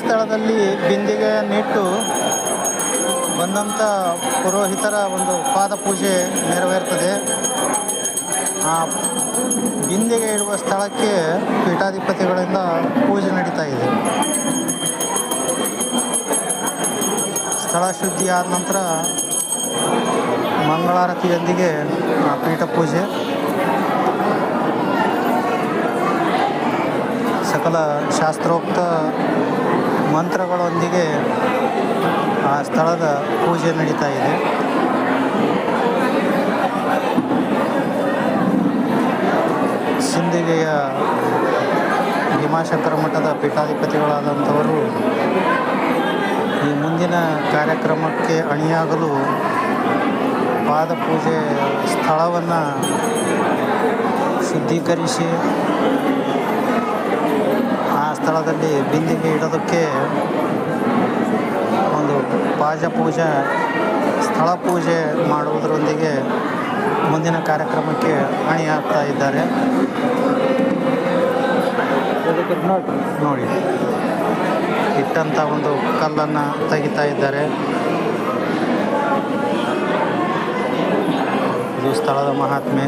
ಸ್ಥಳದಲ್ಲಿ ಬಿಂದಿಗೆಯನ್ನಿಟ್ಟು ಬಂದಂಥ ಪುರೋಹಿತರ ಒಂದು ಪಾದ ಪೂಜೆ ನೆರವೇರ್ತದೆ. ಆ ಬಿಂದಿಗೆ ಇಡುವ ಸ್ಥಳಕ್ಕೆ ಪೀಠಾಧಿಪತಿಗಳಿಂದ ಪೂಜೆ ನಡೀತಾ ಇದೆ. ಸ್ಥಳ ಶುದ್ಧಿ ಆದ ನಂತರ ಮಂಗಳಾರತಿಯೊಂದಿಗೆ ಆ ಪೀಠ ಪೂಜೆ. ಸಕಲ ಶಾಸ್ತ್ರೋಕ್ತ ಮಂತ್ರಗಳೊಂದಿಗೆ ಆ ಸ್ಥಳದ ಪೂಜೆ ನಡೀತಾ ಇದೆ. ಸಿಂದಿಗೆಯ ಭೀಮಾಶಂಕರ ಮಠದ ಪೀಠಾಧಿಪತಿಗಳಾದಂಥವರು ಈ ಮುಂದಿನ ಕಾರ್ಯಕ್ರಮಕ್ಕೆ ಅಣಿಯಾಗಲು ಪಾದ ಪೂಜೆ ಸ್ಥಳವನ್ನು ಶುದ್ಧೀಕರಿಸಿ ಸ್ಥಳದಲ್ಲಿ ಬಿಂದಿಗೆ ಇಡೋದಕ್ಕೆ ಒಂದು ಪಾಜ ಪೂಜೆ, ಸ್ಥಳ ಪೂಜೆ ಮಾಡುವುದರೊಂದಿಗೆ ಮುಂದಿನ ಕಾರ್ಯಕ್ರಮಕ್ಕೆ ಅಣಿಯಾಗ್ತಾ ಇದ್ದಾರೆ. ನೋಡಿ ಇಟ್ಟಂಥ ಒಂದು ಕಲ್ಲನ್ನು ತೆಗಿತಾ ಇದ್ದಾರೆ. ಇದು ಸ್ಥಳದ ಮಹಾತ್ಮೆ.